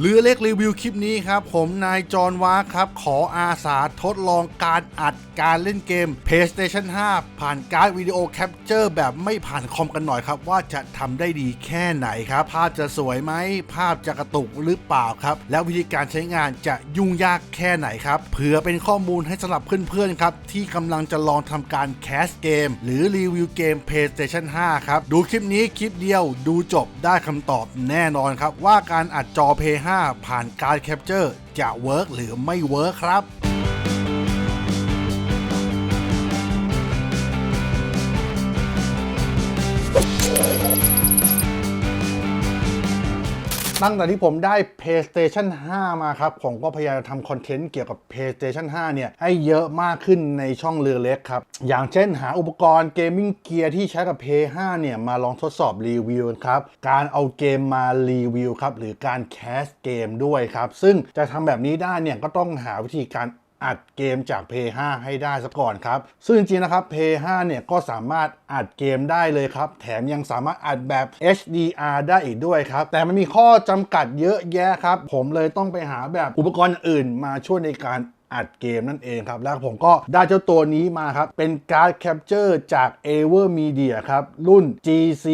เรือเล็กรีวิวคลิปนี้ครับ ผมนายจอนวาครับ ขออาสาทดลองการอัดการเล่นเกม PlayStation 5 ผ่านการ์ดวิดีโอแคปเจอร์แบบไม่ผ่านคอมกันหน่อยครับ ว่าจะทำได้ดีแค่ไหนครับ ภาพจะสวยไหม ภาพจะกระตุกหรือเปล่าครับ แล้ววิธีการใช้งานจะยุ่งยากแค่ไหนครับเผื่อเป็นข้อมูลให้สำหรับเพื่อนๆครับที่กำลังจะลองทำการแคสเกม หรือรีวิวเกม PlayStation 5 ครับดูคลิปนี้คลิปเดียวดูจบได้คำตอบแน่นอนครับว่าการอัดจอ Play 5 ผ่านการแคปเจอร์จะเวิร์กหรือไม่เวิร์กครับ ตั้งแต่ที่ผมได้ PlayStation 5 มาครับ ผมก็พยายามทำคอนเทนต์เกี่ยวกับ PlayStation 5 เนี่ย ให้เยอะมากขึ้นในช่องเรือเล็กครับ อย่างเช่นหาอุปกรณ์เกมมิ่งเกียร์ที่ใช้กับ Play 5 เนี่ย มาลองทดสอบรีวิวครับ การเอาเกมมารีวิวครับ หรือการแคสเกมด้วยครับ ซึ่งจะทำแบบนี้ได้เนี่ยก็ต้องหาวิธีการ อัดเกมจาก p 5ให้ได้ซะก่อนครับ ซึ่งจริงๆ นะครับ p 5เนี่ยก็สามารถอัดเกมได้เลยครับ แถมยังสามารถอัดแบบ HDR ได้อีกด้วยครับ แต่มันมีข้อจำกัดเยอะแยะครับ ผมเลยต้องไปหาแบบอุปกรณ์อื่นมาช่วยในการอัดเกมนั่นเองครับ แล้วผมก็ได้เจ้าตัวนี้มาครับ เป็นการ์ดแคปเจอร์จาก Aver Media ครับ รุ่น GC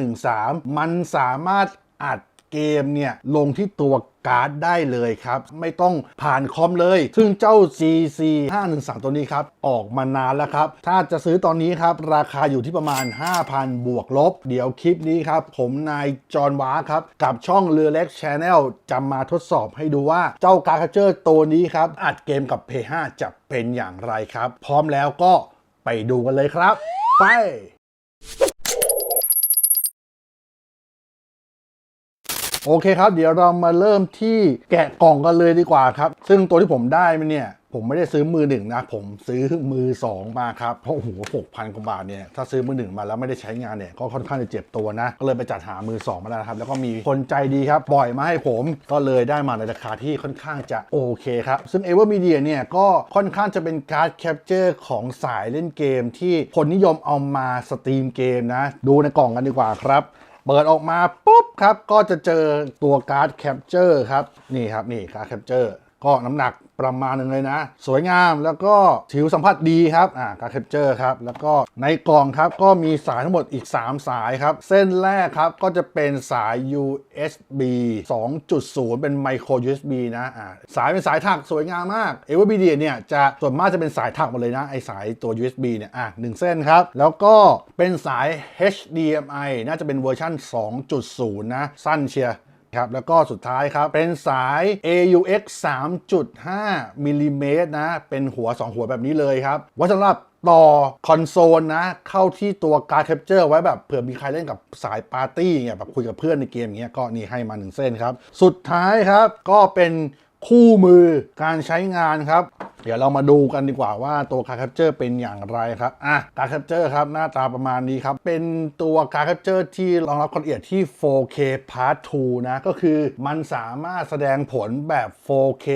513มันสามารถอัด เกมเนี่ยลงที่ตัวการ์ดได้เลยครับ ไม่ต้องผ่านคอมเลย ซึ่งเจ้า GC 513 ตัวนี้ครับ ออกมานานแล้วครับ ถ้าจะซื้อตอนนี้ครับ ราคาอยู่ที่ประมาณ 5,000 บวกลบ เดี๋ยวคลิปนี้ครับ ผมนายจอนวาครับ กับช่องเรือเล็ก Channel จะมาทดสอบให้ดูว่าเจ้าการ์ดเจอร์ตัวนี้ครับ อัดเกมกับ P5 จะเป็นอย่างไรครับ พร้อมแล้วก็ไปดูกันเลยครับ ไป โอเคครับ เดี๋ยวเรามาเริ่มที่แกะกล่องกันเลยดีกว่าครับ ซึ่งตัวที่ผมได้มาเนี่ย ผมไม่ได้ซื้อมือหนึ่งนะ ผมซื้อมือสองมาครับ เพราะโอ้โหหกพันกว่าบาทเนี่ย ถ้าซื้อมือหนึ่งมาแล้วไม่ได้ใช้งานเนี่ย ก็ค่อนข้างจะเจ็บตัวนะ ก็เลยไปจัดหามือสองมาแล้วครับ แล้วก็มีคนใจดีครับปล่อยมาให้ผม ก็เลยได้มาในราคาที่ค่อนข้างจะโอเคครับ ซึ่ง Ever Media เนี่ย ก็ค่อนข้างจะเป็นการ์ดแคปเจอร์ของสายเล่นเกม ที่คนนิยมเอามาสตรีมเกมนะ ดูในกล่องกันดีกว่าครับ เปิดออกมาปุ๊บครับ ก็จะเจอตัวการ์ดแคปเจอร์ครับ นี่ครับ นี่การ์ดแคปเจอร์ก็น้ำหนัก ประมาณหนึงเลยนะ สวยงามแล้วก็ผิวสัมผัสดีครับอ่าการ์ดแคปเจอร์ครับแล้วก็ในกล่องครับก็มีสายทั้งหมดอีก 3 สายครับเส้นแรกครับก็จะเป็นสาย USB 2.0 เป็นไมโคร USB นะอ่าสายเป็นสายถักสวยงามมาก e v e r b d เนี่ยจะส่วนมากจะเป็นสายถักหมดเลยนะไอสายตัว USB เนี่ยอะหนึ่งเส้นครับแล้วก็เป็นสาย HDMI น่าจะเป็นเวอร์ชัน2.0 นะ สั้นเชียร์ ครับแล้วก็สุดท้ายครับ เป็นสาย AUX 3.5มิลลิเมตรนะ เป็นหัว 2 หัวแบบนี้เลยครับไว้สำหรับต่อคอนโซลนะ เข้าที่ตัวการ์ดแคปเจอร์ไว้แบบเผื่อมีใครเล่นกับสายปาร์ตี้เนี่ยแบบคุยกับเพื่อนในเกมอย่างเงี้ยก็นี่ให้มาหนึ่งเส้นครับ สุดท้ายครับก็เป็นคู่มือการใช้งานครับ เดี๋ยวเรามาดูกันดีกว่าว่าตัวการ์ดแคปเจอร์เป็นอย่างไรครับอะการ์ดแคปเจอร์ครับหน้าตาประมาณนี้ครับ เป็นตัวการ์ดแคปเจอร์ที่รองรับความละเอียดที่ 4K Part 2 นะ ก็คือมันสามารถแสดงผลแบบ 4K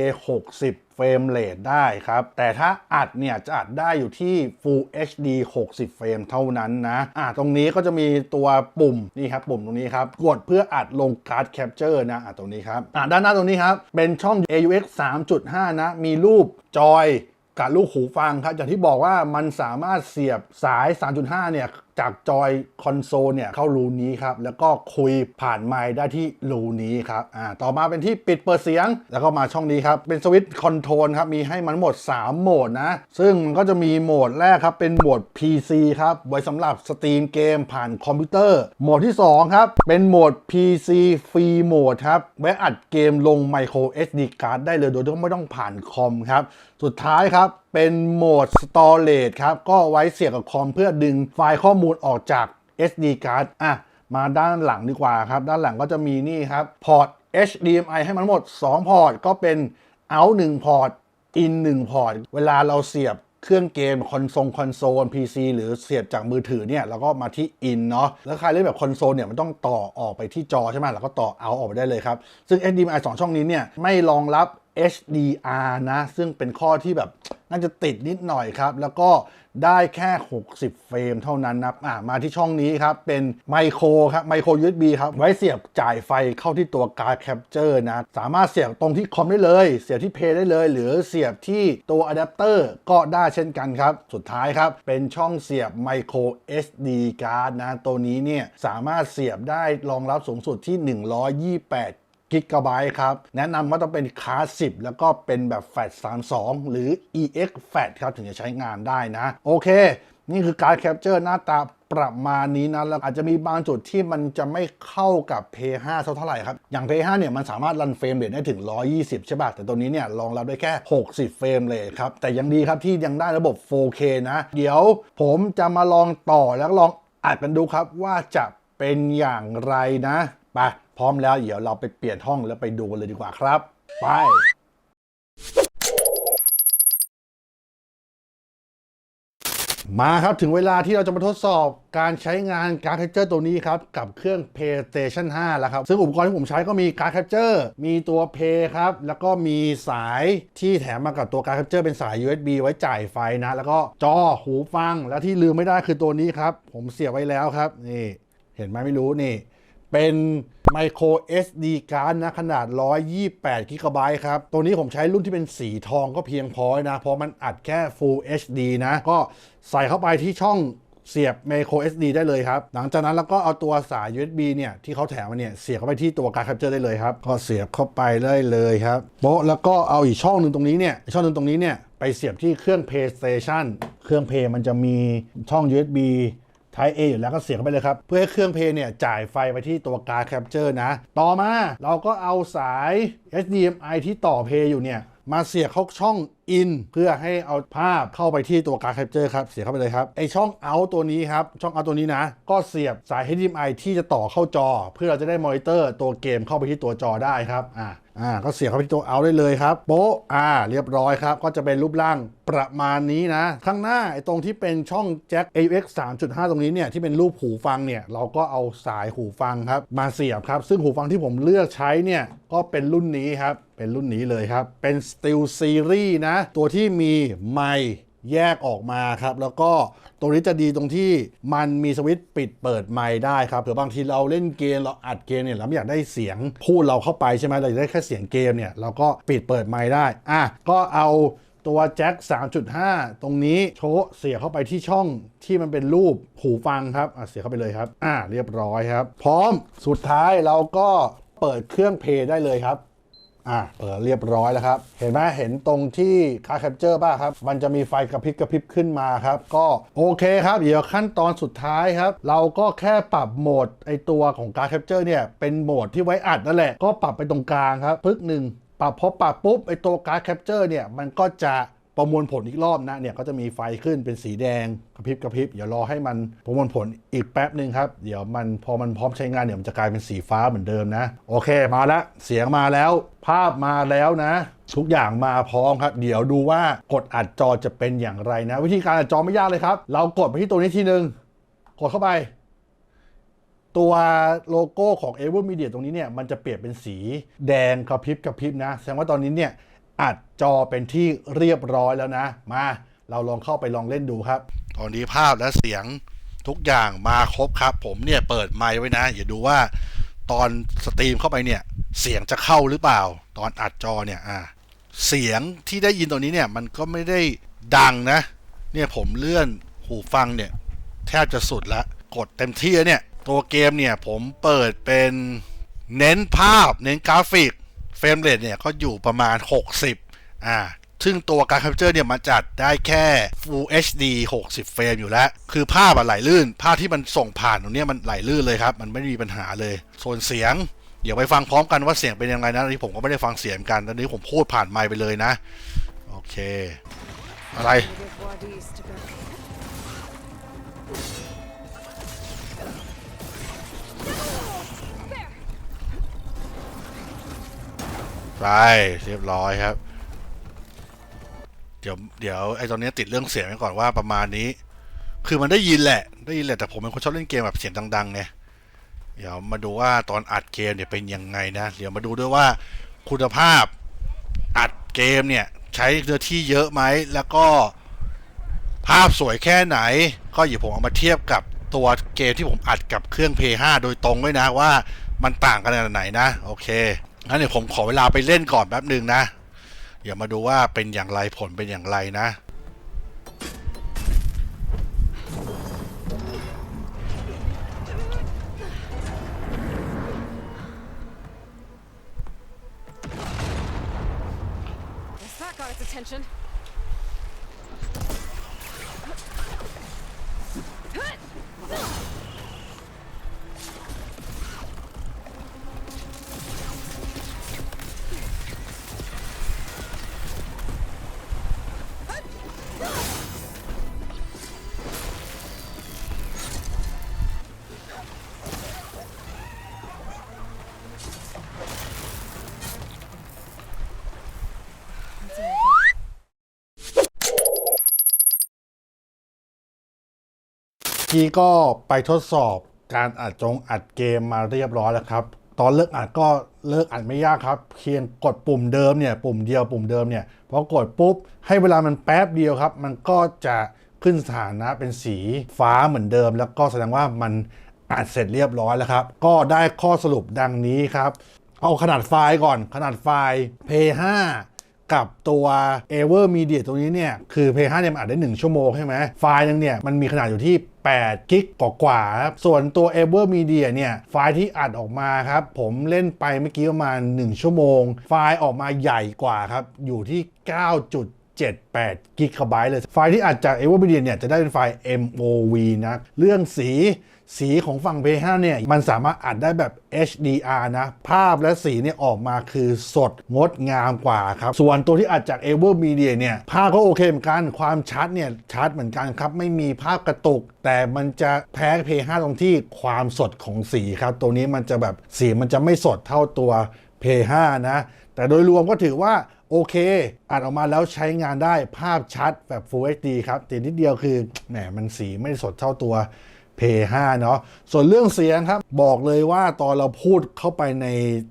60เฟรมเรทได้ครับ แต่ถ้าอัดเนี่ย จะอัดได้อยู่ที่ Full HD 60 เฟรมเท่านั้นนะอะตรงนี้ก็จะมีตัวปุ่มนี่ครับ ปุ่มตรงนี้ครับ กดเพื่ออัดลงการ์ดแคปเจอร์นะอะตรงนี้ครับอะด้านหน้าตรงนี้ครับ เป็นช่อง AUX 3.5 นะ มีรูป จอยกับลูกหูฟังครับอย่างที่บอกว่ามันสามารถเสียบสาย 3.5 เนี่ย จากจอยคอนโซลเนี่ยเข้ารูนี้ครับ แล้วก็คุยผ่านไมค์ได้ที่รูนี้ครับอ่าต่อมาเป็นที่ปิดเปิดเสียง แล้วก็มาช่องนี้ครับ เป็นสวิตช์คอนโทรลครับมีให้มันหมด 3 โหมดนะ ซึ่งมันก็จะมีโหมดแรกครับ เป็นโหมด PC ครับ ไว้สำหรับสตรีมเกมผ่านคอมพิวเตอร์ โหมดที่ 2 ครับ เป็นโหมด PC ฟรีโหมดครับไว้อัดเกมลง micro SD card ได้เลยโดยที่ไม่ต้องผ่านคอมครับ สุดท้ายครับเป็นโหมด Storage ครับ ก็ไว้เสียบกับคอมเพื่อดึงไฟล์ข้อมูลออกจาก SD card อะ มาด้านหลังดีกว่าครับ ด้านหลังก็จะมีนี่ครับ พอร์ต HDMI ให้มันหมด 2 พอร์ต ก็เป็น out 1พอร์ต in 1พอร์ต เวลาเราเสียบเครื่องเกมคอนโซลคอนโซล PC หรือเสียบจากมือถือเนี่ยเราก็มาที่ in เนาะแล้วใครเล่นแบบคอนโซลเนี่ยมันต้องต่อออกไปที่จอใช่ไหมเราก็ต่อ out ออกไปได้เลยครับ ซึ่ง HDMI 2 ช่องนี้เนี่ยไม่รองรับ HDR นะ ซึ่งเป็นข้อที่แบบ น่าจะติดนิดหน่อยครับ แล้วก็ได้แค่ 60 เฟรมเท่านั้นนะอะมาที่ช่องนี้ครับ เป็นไมโครครับไมโคร USB ครับ ไว้เสียบจ่ายไฟเข้าที่ตัวการ์ดแคปเจอร์นะ สามารถเสียบตรงที่คอมได้เลย เสียบที่เพย์ได้เลย หรือเสียบที่ตัวอะแดปเตอร์ก็ได้เช่นกันครับ สุดท้ายครับ เป็นช่องเสียบไมโคร SD การ์ดนะ ตัวนี้เนี่ยสามารถเสียบได้รองรับสูงสุดที่ 128 กิกะไบต์ครับ แนะนำว่าต้องเป็นคลาส10 แล้วก็เป็นแบบแฟลช32 หรือ EX แฟลชครับถึงจะใช้งานได้นะ โอเค นี่คือการแคปเจอร์หน้าตาประมาณนี้นะ แล้วอาจจะมีบางจุดที่มันจะไม่เข้ากับ p 5เท่าไหร่ครับ อย่าง p 5เนี่ยมันสามารถรันเฟรมเรทได้ถึง 120 ใช่ป่ะ แต่ตัวนี้เนี่ยรองรับได้แค่ 60 เฟรมเรทครับ แต่ยังดีครับที่ยังได้ระบบ 4K นะ เดี๋ยวผมจะมาลองต่อแล้วลองอัดกันดูครับว่าจะเป็นอย่างไรนะไป พร้อมแล้วเดี๋ยวเราไปเปลี่ยนห้องแล้วไปดูกันเลยดีกว่าครับ ไปมาครับ ถึงเวลาที่เราจะมาทดสอบการใช้งานการ์ดแคปเจอร์ตัวนี้ครับ กับเครื่อง PlayStation 5 แล้วครับ ซึ่งอุปกรณ์ที่ผมใช้ก็มีการ์ดแคปเจอร์มีตัว Play ครับ แล้วก็มีสายที่แถมมากับตัวการ์ดแคปเจอร์เป็นสาย USB ไว้จ่ายไฟนะ แล้วก็จอหูฟัง และที่ลืมไม่ได้คือตัวนี้ครับ ผมเสียบไว้แล้วครับ นี่ เห็นไหมไม่รู้นี่ เป็น micro SD card นะ ขนาด 128 g b ครับ ตัวนี้ผมใช้รุ่นที่เป็นสีทองก็เพียงพอนะ เพราะมันอัดแค่ Full HD นะ ก็ใส่เข้าไปที่ช่องเสียบ micro SD ได้เลยครับ หลังจากนั้นแล้วก็เอาตัวสาย USB เนี่ย ที่เขาแถมมาเนี่ย เสียบเข้าไปที่ตัวการ์ดแคปเจอร์ได้เลยครับ ก็เสียบเข้าไปได้เลยครับโปะแล้วก็เอาอีกช่องหนึ่งตรงนี้เนี่ย ช่องหนึ่งตรงนี้เนี่ย ไปเสียบที่เครื่อง PlayStation เครื่อง Play มันจะมีช่อง USB Type A อยู่แล้วก็เสียบไปเลยครับ เพื่อให้เครื่องเพย์เนี่ยจ่ายไฟไปที่ตัวการ์ดแคปเจอร์นะ ต่อมาเราก็เอาสาย HDMI ที่ต่อเพย์อยู่เนี่ยมาเสียบเข้าช่อง in เพื่อให้เอาภาพเข้าไปที่ตัวการ์ดแคปเจอร์ครับ เสียบเข้าไปเลยครับไอช่อง out ตัวนี้ครับ ช่อง out ตัวนี้นะ ก็เสียบสาย HDMI ที่จะต่อเข้าจอ เพื่อเราจะได้มอนิเตอร์ตัวเกมเข้าไปที่ตัวจอได้ครับอ่า อ่าก็เสียบเข้าไปที่ตัวเอาได้เลยครับ โป๊ะอ่า เรียบร้อยครับ ก็จะเป็นรูปร่างประมาณนี้นะ ข้างหน้าไอ้ตรงที่เป็นช่องแจ็ค AUX 3.5 ตรงนี้เนี่ยที่เป็นรูปหูฟังเนี่ยเราก็เอาสายหูฟังครับ มาเสียบครับ ซึ่งหูฟังที่ผมเลือกใช้เนี่ยก็เป็นรุ่นนี้ครับ เป็นรุ่นนี้เลยครับ เป็น Steel Series นะ ตัวที่มีไมค์ แยกออกมาครับ แล้วก็ตรงนี้จะดีตรงที่มันมีสวิตช์ปิดเปิดไมค์ได้ครับเผื่อบางทีเราเล่นเกมเราอัดเกมเนี่ยเราไม่อยากได้เสียงพูดเราเข้าไปใช่ไหมเราอยากได้แค่เสียงเกมเนี่ยเราก็ปิดเปิดไมค์ได้อะก็เอาตัวแจ็ค 3.5 ตรงนี้โชว์เสียเข้าไปที่ช่องที่มันเป็นรูปหูฟังครับอะเสียเข้าไปเลยครับ อะเรียบร้อยครับ พร้อมสุดท้ายเราก็เปิดเครื่องเพลย์ได้เลยครับ อะเปิดเรียบร้อยแล้วครับ เห็นไหมเห็นตรงที่คาแคปเจอร์ป่ะครับ มันจะมีไฟกระพริบกระพริบขึ้นมาครับ ก็โอเคครับ เดี๋ยวขั้นตอนสุดท้ายครับ เราก็แค่ปรับโหมดไอตัวของการแคปเจอร์เนี่ย เป็นโหมดที่ไว้อัดนั่นแหละ ก็ปรับไปตรงกลางครับ พึกหนึ่งปรับพอปรับปุ๊บไอตัวการแคปเจอร์เนี่ยมันก็จะ ประมวลผลอีกรอบนะเนี่ยก็จะมีไฟขึ้นเป็นสีแดงกระพริบกระพริบเดี๋ยวรอให้มันประมวลผลอีกแป๊บหนึ่งครับ เดี๋ยวมันพอมันพร้อมใช้งานเดี๋ยวมันจะกลายเป็นสีฟ้าเหมือนเดิมนะ โอเคมาแล้วเสียงมาแล้ว ภาพมาแล้วนะ ทุกอย่างมาพร้อมครับ เดี๋ยวดูว่ากดอัดจอจะเป็นอย่างไรนะ วิธีการอัดจอไม่ยากเลยครับ เรากดไปที่ตัวนี้ทีหนึ่งกดเข้าไป ตัวโลโก้ของ e v e r Media ตรงนี้เนี่ยมันจะเปลี่ยนเป็นสีแดงกระพริบกระพริบนะแสดงว่าตอนนี้เนี่ย อัดจอเป็นที่เรียบร้อยแล้วนะ มา เราลองเข้าไปลองเล่นดูครับ ตอนนี้ภาพและเสียงทุกอย่างมาครบครับ ผมเนี่ยเปิดไมค์ไว้นะ อย่าดูว่าตอนสตรีมเข้าไปเนี่ย เสียงจะเข้าหรือเปล่า ตอนอัดจอเนี่ยอ่าเสียงที่ได้ยินตรงนี้เนี่ยมันก็ไม่ได้ดังนะ เนี่ยผมเลื่อนหูฟังเนี่ย แทบจะสุดละกดเต็มที่แล้วเนี่ย ตัวเกมเนี่ยผมเปิดเป็นเน้นภาพเน้นกราฟิก เฟรมเรทเนี่ยก็อยู่ประมาณ 60 อ่า ซึ่งตัวการแคปเจอร์เนี่ยมันจัดได้แค่ Full HD 60 เฟรมอยู่แล้ว คือภาพอะไหลลื่น ภาพที่มันส่งผ่านตรงนี้มันไหลลื่นเลยครับ มันไม่มีปัญหาเลย ส่วนเสียง เดี๋ยวไปฟังพร้อมกันว่าเสียงเป็นยังไงนะตอนนี้ผมก็ไม่ได้ฟังเสียงกันตอนนี้ผมพูดผ่านไมค์ไปเลยนะ โอเค อะไร ไปเรียบร้อยครับ เดี๋ยวเดี๋ยวไอ้ตอนนี้ติดเรื่องเสียงไว้ก่อนว่าประมาณนี้ คือมันได้ยินแหละ ได้ยินแหละแต่ผมเป็นคนชอบเล่นเกมแบบเสียงดังๆไงเดี๋ยวมาดูว่าตอนอัดเกมเนี่ยเป็นยังไงนะ เดี๋ยวมาดูด้วยว่าคุณภาพอัดเกมเนี่ยใช้เนื้อที่เยอะไหมแล้วก็ภาพสวยแค่ไหน ก็อย่าผมเอามาเทียบกับตัวเกมที่ผมอัดกับเครื่อง Play 5โดยตรงด้วยนะว่ามันต่างกันขนาดไหนนะ โอเค งั้นเดี๋ยวผมขอเวลาไปเล่นก่อนแป๊บหนึ่งนะเดี๋ยวมาดูว่าเป็นอย่างไรผลเป็นอย่างไรนะ that got its attention. กี้ก็ไปทดสอบการอัดจงอัดเกมมาเรียบร้อยแล้วครับ ตอนเลิกอัดก็เลิกอัดไม่ยากครับ เพียงกดปุ่มเดิมเนี่ยปุ่มเดียวปุ่มเดิมเนี่ยพอกดปุ๊บให้เวลามันแป๊บเดียวครับ มันก็จะขึ้นสถานะเป็นสีฟ้าเหมือนเดิม แล้วก็แสดงว่ามันอัดเสร็จเรียบร้อยแล้วครับ ก็ได้ข้อสรุปดังนี้ครับ เอาขนาดไฟล์ก่อน ขนาดไฟล์ P5 กับตัว Ever Media ตรงนี้เนี่ยคือ P5 เนี่ยมันอัดได้ 1 ชั่วโมงใช่ไหมไฟล์นึงเนี่ยมันมีขนาดอยู่ที่ 8กิกกว่าๆครับส่วนตัว Ever Media เนี่ย ไฟล์ที่อัดออกมาครับ ผมเล่นไปเมื่อกี้ประมาณ 1 ชั่วโมง ไฟล์ออกมาใหญ่กว่าครับ อยู่ที่ 9 78กิกะไบต์เลย ไฟล์ที่อัดจาก Ever Media เนี่ย จะได้เป็นไฟล์ MOV นะ เรื่องสี สีของฝั่ง P5 เนี่ยมันสามารถอัดได้แบบ HDR นะ ภาพและสีเนี่ยออกมาคือสดงดงามกว่าครับ ส่วนตัวที่อัดจาก Ever Media เนี่ยภาพก็โอเคเหมือนกัน ความชัดเนี่ยชัดเหมือนกันครับ ไม่มีภาพกระตุก แต่มันจะแพ้ P5 ตรงที่ความสดของสีครับ ตัวนี้มันจะแบบสีมันจะไม่สดเท่าตัว P5 นะ แต่โดยรวมก็ถือว่าโอเคอัดออกมาแล้วใช้งานได้ภาพชัดแบบ Full HD ครับแต่นิดเดียวคือแหมมันสีไม่ได้สดเท่าตัว P5 เนาะส่วนเรื่องเสียงครับ บอกเลยว่าตอนเราพูดเข้าไปใน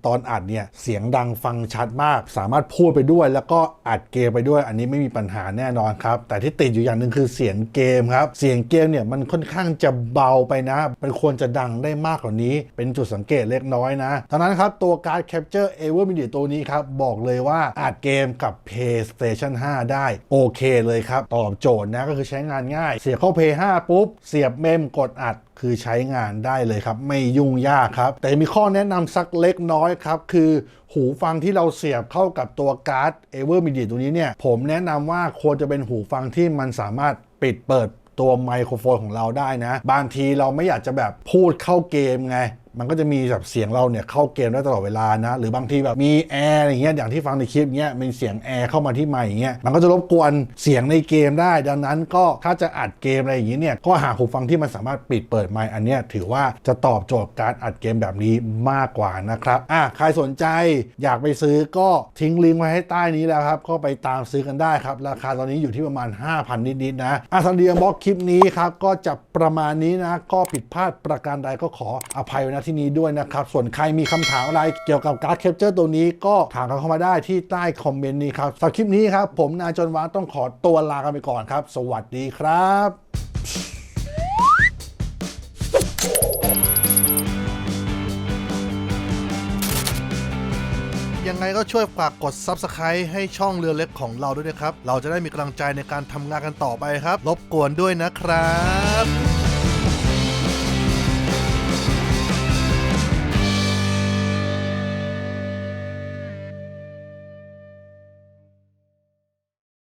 ตอนอัดเนี่ย เสียงดังฟังชัดมาก สามารถพูดไปด้วย แล้วก็อัดเกมไปด้วย อันนี้ไม่มีปัญหาแน่นอนครับ แต่ที่ติดอยู่อย่างหนึ่งคือเสียงเกมครับ เสียงเกมเนี่ยมันค่อนข้างจะเบาไปนะ มันควรจะดังได้มากกว่านี้ เป็นจุดสังเกตเล็กน้อยนะดังนั้นครับตัวการ์ด Capture Ever Media ตัวนี้ครับบอกเลยว่าอัดเกมกับ PlayStation 5 ได้โอเคเลยครับตอบโจทย์นะก็คือใช้งานง่าย เสียบเข้า Play 5ปุ๊บเสียบเมมกดอัดคือใช้งานได้เลยครับ ไม่ยุ่งยากครับ แต่มีข้อแนะนำสักเล็กน้อยครับ คือหูฟังที่เราเสียบเข้ากับตัวการ์ด Ever Media ตัวนี้เนี่ย ผมแนะนำว่าควรจะเป็นหูฟังที่มันสามารถปิดเปิดตัวไมโครโฟนของเราได้นะ บางทีเราไม่อยากจะแบบพูดเข้าเกมไง มันก็จะมีแบบเสียงเราเนี่ยเข้าเกมได้ตลอดเวลานะ หรือบางทีแบบมีแอร์อย่างเงี้ยอย่างที่ฟังในคลิปเงี้ยมีเสียงแอร์เข้ามาที่ไมค์อย่างเงี้ยมันก็จะรบกวนเสียงในเกมได้ ดังนั้นก็ถ้าจะอัดเกมอะไรอย่างงี้เนี่ยก็หาหูฟังที่มันสามารถปิดเปิดไมค์อันเนี้ยถือว่าจะตอบโจทย์การอัดเกมแบบนี้มากกว่านะครับอะใครสนใจอยากไปซื้อก็ทิ้งลิงก์ไว้ให้ใต้นี้แล้วครับก็ไปตามซื้อกันได้ครับราคาตอนนี้อยู่ที่ประมาณ 5,000 นิดๆนะอะสันเดียบอกคลิปนี้ครับก็จะประมาณนี้นะก็ผิดพลาดประการใดก็ขออภัยไว้ณที่นี้ด้วยนะครับ ส่วนใครมีคำถามอะไรเกี่ยวกับการ์ดแคปเจอร์ตัวนี้ก็ถามกันเข้ามาได้ที่ใต้คอมเมนต์นี้ครับสำหรับคลิปนี้ครับ ผมนายจนวานต้องขอตัวลากันไปก่อนครับ สวัสดีครับยังไงก็ช่วยฝากกด Subscribe ให้ช่องเรือเล็กของเราด้วยนะครับ เราจะได้มีกำลังใจในการทำงานกันต่อไปครับ รบกวนด้วยนะครับ